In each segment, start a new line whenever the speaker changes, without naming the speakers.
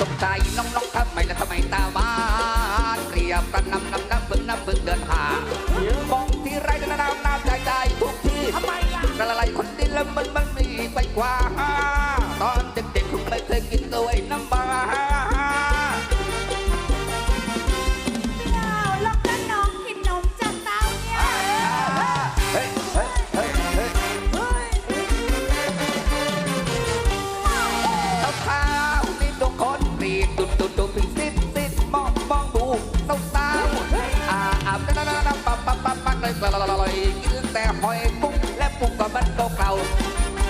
ตกใจน้องน้องๆทำไมละทำไมตาบ้านเกลียบกันนำนำน้ำบึงน้ำบึงเดินหามองที่ไรน้ำน้ำนำใจใจทุกที
ทำไมล่ะ
ละลายคนดินแล้วมันมันมีไปกว่า ตอนเด็กๆคุณไม่เคยกินตัวไอ้น้ำ
เลย
ลยลอยกินแต่หอยปุ้งและปุ้งกับมันเก่าเก่า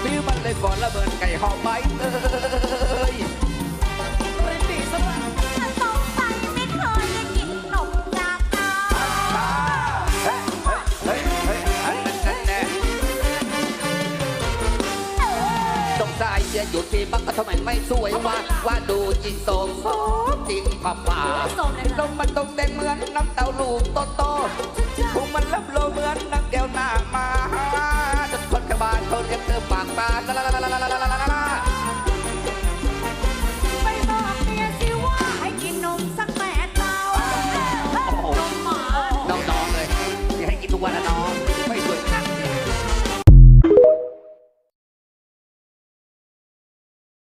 ฟิวมันเลยก่อนระเบิดไก่หอมใบเอ้ย
เรนดี้ซะบ้าง
ถ้าสงสัยไม่เคยได้กินนมจากเตา
สงสัยจะหยุดที่บักทำไมไม่สวยว่าว่าดูจริงโสมโสมจริงผ่าผ่า
สมเลย
ล
ล่ะ
มมันตรงแดงเหมือนน้ำเต้าลูกโตโต อปากปลาลาลาลาลาลาลาลาไปบอกเมียสิว่าให้กินนมสักแปดเต้ยนมหมา น้องๆเลยให้กินทุกวันนะน้อง